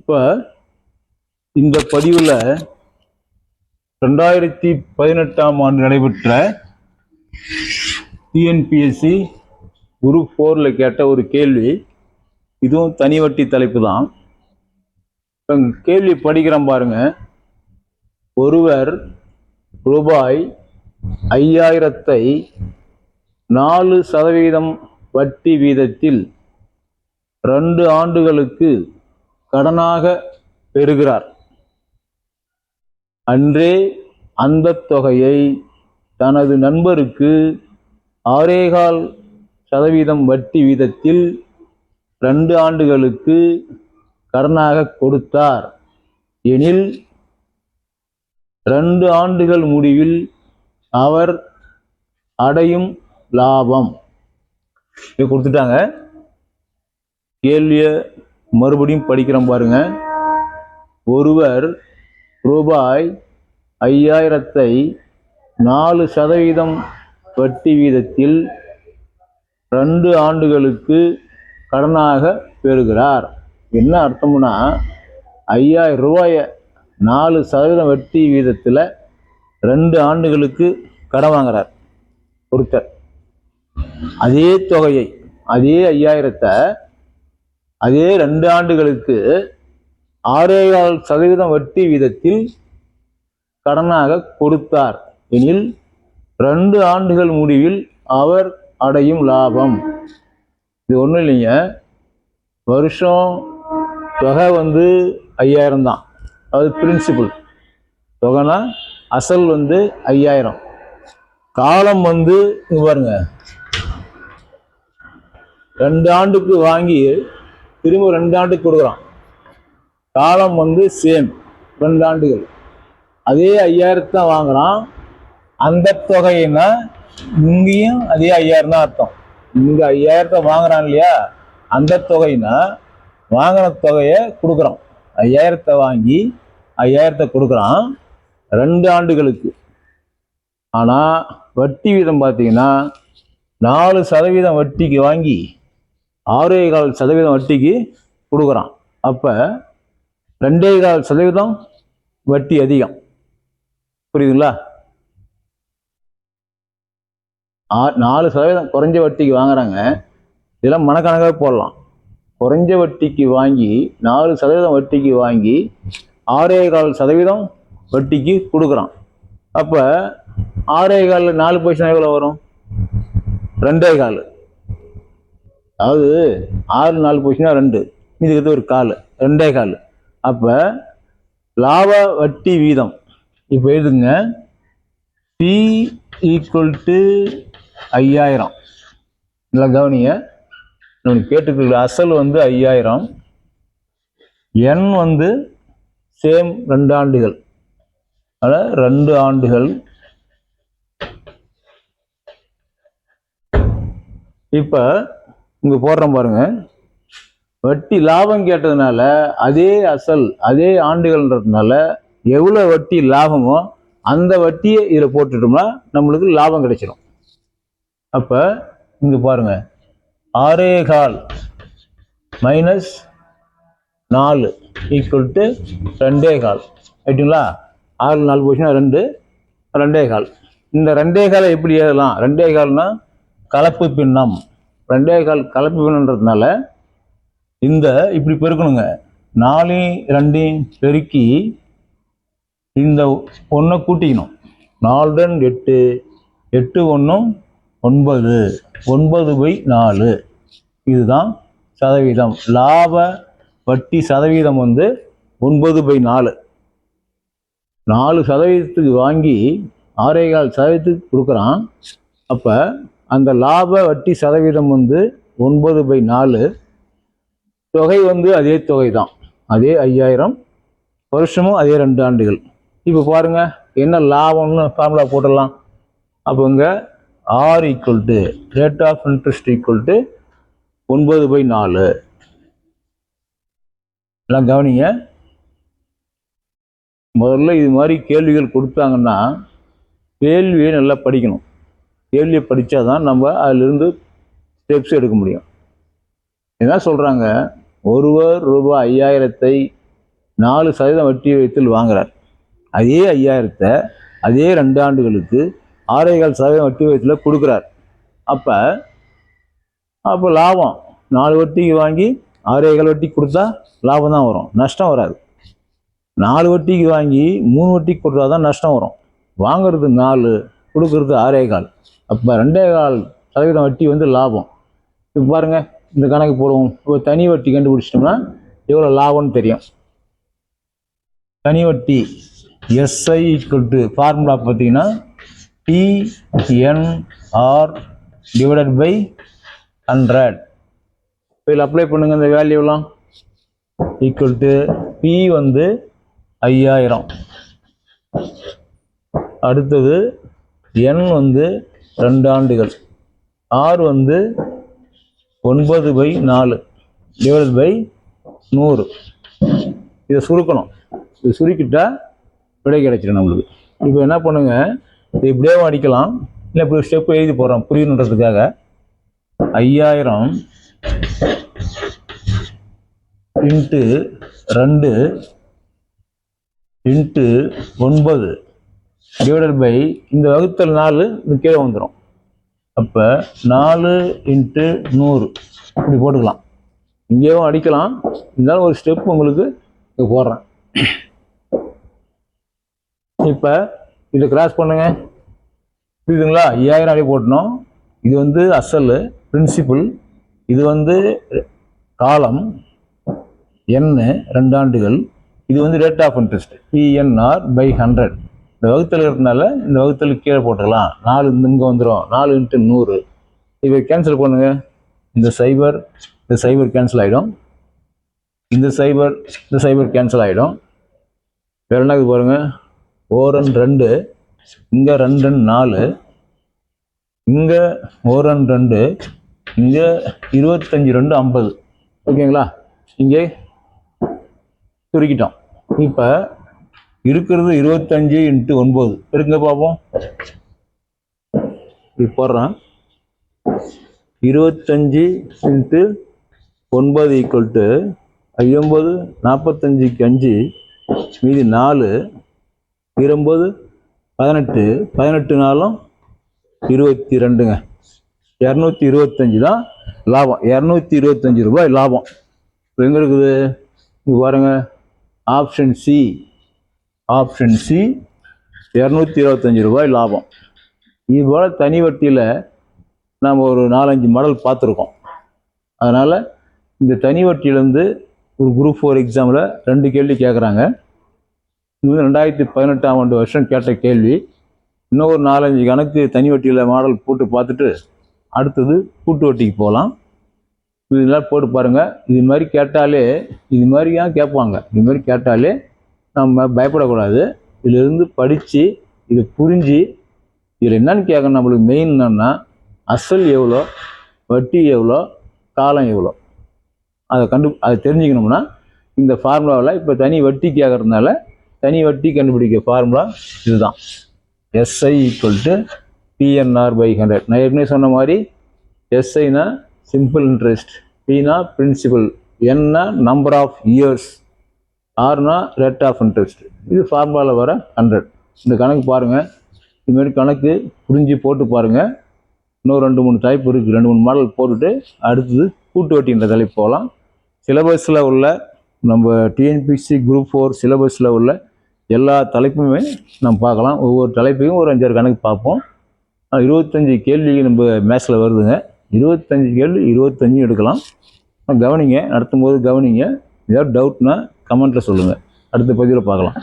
இப்போ இந்த பதிவில் ரெண்டாயிரத்தி பதினெட்டாம் ஆண்டு நடைபெற்ற டிஎன்பிஎஸ்சி குரூப் ஃபோரில் கேட்ட ஒரு கேள்வி. இதுவும் தனி வட்டி தலைப்பு தான். கேள்வி படிக்கிறோம் பாருங்க. ஒருவர் ரூபாய் ஐயாயிரத்தை நாலு சதவீதம் வட்டி வீதத்தில் ரெண்டு ஆண்டுகளுக்கு கடனாக பெறுகிறார். அன்றே அந்த தொகையை தனது நண்பருக்கு ஆறேகால் சதவீதம் வட்டி வீதத்தில் ரெண்டு ஆண்டுகளுக்கு கடனாக கொடுத்தார். எனில் ரெண்டு ஆண்டுகள் முடிவில் அவர் அடையும் லாபம். கொடுத்துட்டாங்க. கேள்வியை மறுபடியும் படிக்கிறோம் பாருங்க. ஒருவர் ரூபாய் ஐயாயிரத்தை நாலு சதவீதம் வட்டி வீதத்தில் ரெண்டு ஆண்டுகளுக்கு கடனாக பெறுகிறார். என்ன அர்த்தம்னா ஐயாயிரம் ரூபாயை நாலு சதவீதம் வட்டி வீதத்தில் ரெண்டு ஆண்டுகளுக்கு கடன் வாங்குறார் ஒருத்தர். அதே தொகையை அதே ஐயாயிரத்தை அதே ரெண்டு ஆண்டுகளுக்கு ஆறேகால் சதவீதம் வட்டி வீதத்தில் கடனாக கொடுத்தார். எனில் ரெண்டு ஆண்டுகள் முடிவில் அவர் அடையும் லாபம். இது ஒன்றும் இல்லைங்க. வருஷம் தொகை வந்து ஐயாயிரம் தான். அது பிரின்சிபல் தொகைனா அசல் வந்து ஐயாயிரம். காலம் வந்து பாருங்க. ரெண்டு ஆண்டுக்கு வாங்கி திரும்ப ரெண்டு ஆண்டுக்கு கொடுக்குறான். காலம் வந்து சேம் ரெண்டு ஆண்டுகள். அதே ஐயாயிரத்து தான் வாங்குறான். அந்த தொகைன்னா இங்கேயும் அதே ஐயாயிரம் தான் அர்த்தம். இங்கே ஐயாயிரத்தை வாங்குறான் இல்லையா? அந்த தொகைனா வாங்கின தொகையை கொடுக்குறான். ஐயாயிரத்தை வாங்கி ஐயாயிரத்தை கொடுக்குறான். ரெண்டு ஆண்டுகளுக்கு. ஆனால் வட்டி வீதம் பார்த்தீங்கன்னா நாலு சதவீதம் வட்டிக்கு வாங்கி ஆறே கால் சதவீதம் வட்டிக்கு கொடுக்குறான். அப்போ ரெண்டே கால் சதவீதம் வட்டி அதிகம். புரியுதுங்களா? ஆ- நாலு சதவீதம் குறைஞ்ச வட்டிக்கு வாங்குறாங்க. இதெல்லாம் மனக்கணக்காக போடலாம். குறைஞ்ச வட்டிக்கு வாங்கி நாலு சதவீதம் வட்டிக்கு வாங்கி ஆறே கால் சதவீதம் வட்டிக்கு கொடுக்குறான். அப்போ ஆறே காலில் நாலு பைசா எவ்வளோ வரும்? ரெண்டே கால் அதாவது ஆறு நாலு போச்சுன்னா ரெண்டு. இதுக்கு ஒரு கால். ரெண்டே கால். அப்போ லாப வட்டி வீதம். இப்போ எழுதுங்க. பி ஈக்குவல் டு ஐயாயிரம். நல்லா கவனிங்க. நம்ம கேட்டுக்கிற அசல் வந்து ஐயாயிரம். என் வந்து சேம் ரெண்டு ஆண்டுகள். அதில் ரெண்டு ஆண்டுகள். இப்போ இங்கே போடுறோம் பாருங்க. வட்டி லாபம் கேட்டதுனால அதே அசல் அதே ஆண்டுகள்ன்றதுனால எவ்வளோ வட்டி லாபமோ அந்த வட்டியை இதில் போட்டுட்டோம்னா நம்மளுக்கு லாபம் கிடைச்சிடும் அப்போ இங்கே பாருங்க. ஆறே கால் மைனஸ் நாலு ஈக்குவல் டு ரெண்டே கால். ரைட்டுங்களா ஆறு நாலு போச்சுன்னா ரெண்டு ரெண்டே கால். இந்த ரெண்டே காலை எப்படி எழுதலாம் ரெண்டே கால்னால் கலப்பு பின்னம். ரெண்டே கால் கலப்பு இந்த இப்படி பெருக்கணுங்க. நாலையும் ரெண்டையும் பெருக்கி இந்த ஒன்றை கூட்டிக்கணும். நாலு ரெண்டு எட்டு எட்டு ஒன்றும் ஒன்பது ஒன்பது பை நாலு. இதுதான் சதவீதம். லாப வட்டி சதவீதம் வந்து ஒன்பது பை நாலு. நாலு சதவீதத்துக்கு வாங்கி ஆறே கால் சதவீதத்துக்கு கொடுக்குறான். அப்போ அந்த லாப வட்டி சதவீதம் வந்து ஒன்பது பை நாலு. தொகை வந்து அதே தொகை தான். அதே ஐயாயிரம். வருஷமும் அதே ரெண்டு ஆண்டுகள். இப்போ பாருங்க என்ன லாபம்னு ஃபார்முலா போட்டுடலாம். அப்போ இங்கே R equal to rate of interest equal to ஒன்பது பை நாலு. எல்லாம் கவனிங்க. முதல்ல இது மாதிரி கேள்விகள் கொடுத்தாங்கன்னா கேள்வியை நல்லா படிக்கணும். கேள்வியை படித்தா தான் நம்ம அதிலிருந்து ஸ்டெப்ஸ் எடுக்க முடியும். என்ன சொல்கிறாங்க ஒருவர் ரூபாய் ஐயாயிரத்தை நாலு சதவீதம் வட்டி வைத்தில் வாங்குறார். அதே ஐயாயிரத்தை அதே ரெண்டு ஆண்டுகளுக்கு ஆறேகால் சதவீதம் வட்டி வைத்தில் கொடுக்குறார். அப்போ அப்போ லாபம். நாலு வட்டிக்கு வாங்கி ஆறேகால் வட்டி கொடுத்தா லாபம் தான் வரும். நஷ்டம் வராது. நாலு வட்டிக்கு வாங்கி மூணு வட்டிக்கு கொடுத்தா தான் நஷ்டம் வரும். வாங்கிறது நாலு கொடுக்கறது ஆறே கால் அப்போ ரெண்டே கால் சதவீதம் வட்டி வந்து லாபம். இப்போ பாருங்கள் இந்த கணக்கு போடுவோம். இப்போ தனி வட்டி கண்டுபிடிச்சிட்டோம்னா எவ்வளோ லாபம்னு தெரியும். தனி வட்டி எஸ்ஐ ஈக்குவல் டு ஃபார்முலா பார்த்தீங்கன்னா டிஎன்ஆர் டிவைடட் பை ஹண்ட்ரட் இதில் அப்ளை பண்ணுங்க இந்த வேல்யூலாம் ஈக்குவல் டு பி வந்து ஐயாயிரம். அடுத்தது என் வந்து ரெண்டு ஆண்டுகள். ஆர் வந்து ஒன்பது பை நாலு டிவைட் பை நூறு. இதை சுருக்கணும். இது சுருக்கிட்டால் விடை கிடைச்சிடும் நம்மளுக்கு. இப்போ என்ன பண்ணுங்க? இது இப்படியே அடிக்கலாம் இல்லை இப்படி ஸ்டெப் எழுதி போடுறோம். புரியணுன்றதுக்காக ஐயாயிரம் இன்ட்டு ரெண்டு இன்ட்டு ஒன்பது டிவைடட் பை இந்த வகுத்தல் நாலு இது கீழே வந்துடும் அப்போ நாலு இன்ட்டு நூறு. இப்படி போட்டுக்கலாம். இங்கேயும் அடிக்கலாம். இருந்தாலும் ஒரு ஸ்டெப் உங்களுக்கு இங்க போடுறேன். இப்போ இதை கிராஸ் பண்ணுங்க. புரியுதுங்களா? ஐயாயிரம் அடி போட்டணும். இது வந்து அசல் பிரின்சிபல் இது வந்து காலம் எண்ணு ரெண்டு ஆண்டுகள். இது வந்து rate of interest PNR by hundred இந்த வகுத்தல் இருக்கிறதுனால இந்த வகுத்தல் கீழே போட்டுக்கலாம் நாலு இங்கே வந்துடும் நாலு இன்ட்டு நூறு. இதை கேன்சல் பண்ணுங்க. இந்த சைபர் இந்த சைபர் கேன்சல் ஆகிடும் இந்த சைபர் இந்த சைபர் கேன்சல் ஆகிடும் வேறு என்ன இருக்கு பாருங்க? ஓரன் ரெண்டு இங்கே ரெண்டு ரெண்டு நாலு. இங்கே ஓரன் ரெண்டு இங்கே இருபத்தஞ்சி ரெண்டு ஐம்பது. ஓகேங்களா? இங்கே சுருக்கிட்டோம். இப்போ இருக்கிறது இருபத்தஞ்சு இன்ட்டு ஒன்பது. இருங்க பார்ப்போம் இப்படி போடுறேன். இருபத்தஞ்சு இன்ட்டு ஒன்பது ஈக்குவல் டு ஐம்பது நாற்பத்தஞ்சுக்கு அஞ்சு மீதி நாலு இரும்போது பதினெட்டு பதினெட்டு நாளும் இருபத்தி ரெண்டுங்க இரநூத்தி இருபத்தஞ்சி தான் லாபம். இரநூத்தி இருபத்தஞ்சு ரூபாய் லாபம். இப்போ எங்கே இருக்குது? இங்க பாருங்க. ஆப்ஷன் சி ஆப்ஷன் சி இரநூத்தி இருபத்தஞ்சி ரூபாய் லாபம். இதுபோல் தனி வட்டியில் நாம் ஒரு நாலஞ்சு மாடல் பார்த்துருக்கோம். அதனால் இந்த தனி வட்டியிலேருந்து ஒரு குரூப் ஃபோர் எக்ஸாமில் ரெண்டு கேள்வி கேட்குறாங்க இது வந்து ரெண்டாயிரத்தி பதினெட்டாம் ஆண்டு வருஷம் கேட்ட கேள்வி. இன்னும் ஒரு நாலஞ்சு கணக்கு தனி வட்டியில் மாடல் போட்டு பார்த்துட்டு அடுத்தது கூட்டு வட்டிக்கு போகலாம் இதெல்லாம் போட்டு பாருங்கள் இது மாதிரி கேட்டாலே இது மாதிரி ஏன் கேட்பாங்க? இது மாதிரி கேட்டாலே நம்ம பயப்படக்கூடாது. இதிலிருந்து படித்து இதை புரிஞ்சு இதில் என்னன்னு கேட்கணும் நம்மளுக்கு மெயின் என்னன்னா அசல் எவ்வளோ வட்டி எவ்வளோ காலம் எவ்வளோ. அதை கண்டு அதை தெரிஞ்சுக்கணும்னா இந்த ஃபார்முலாவில் இப்போ தனி வட்டி கேட்கறதுனால தனி வட்டி கண்டுபிடிக்க ஃபார்முலா இதுதான். SI equal to PNR by hundred நான் ஏற்கனவே சொன்ன மாதிரி எஸ்ஐனா சிம்பிள் இன்ட்ரெஸ்ட் பினா பிரின்சிபல் என்ன நம்பர் ஆஃப் இயர்ஸ் ஆறுனா ரேட் ஆஃப் இன்ட்ரெஸ்ட் இது ஃபார்முலாவில் வர ஹண்ட்ரட் இந்த கணக்கு பாருங்கள் இதுமாரி கணக்கு புரிஞ்சு போட்டு பாருங்கள் இன்னும் ரெண்டு மூணு டைப் இருக்குது ரெண்டு மூணு மாடல் போட்டுட்டு அடுத்தது கூட்டு வட்டின்ற தலைப்பு போகலாம் சிலபஸில் உள்ள நம்ம டிஎன்பிசி குரூப் ஃபோர் சிலபஸில் உள்ள எல்லா தலைப்புமே நம்ம பார்க்கலாம். ஒவ்வொரு தலைப்பையும் ஒரு அஞ்சாறு கணக்கு பார்ப்போம். இருபத்தஞ்சி கேள்வி நம்ம மேட்ச்சில் வருதுங்க. இருபத்தஞ்சி கேள்வி இருபத்தஞ்சி எடுக்கலாம். கவனிங்க. நடத்தும் போது கவனிங்க. ஏதாவது டவுட்னா கமெண்ட்டில் சொல்லுங்கள் அடுத்த பதிவில் பார்க்கலாம்.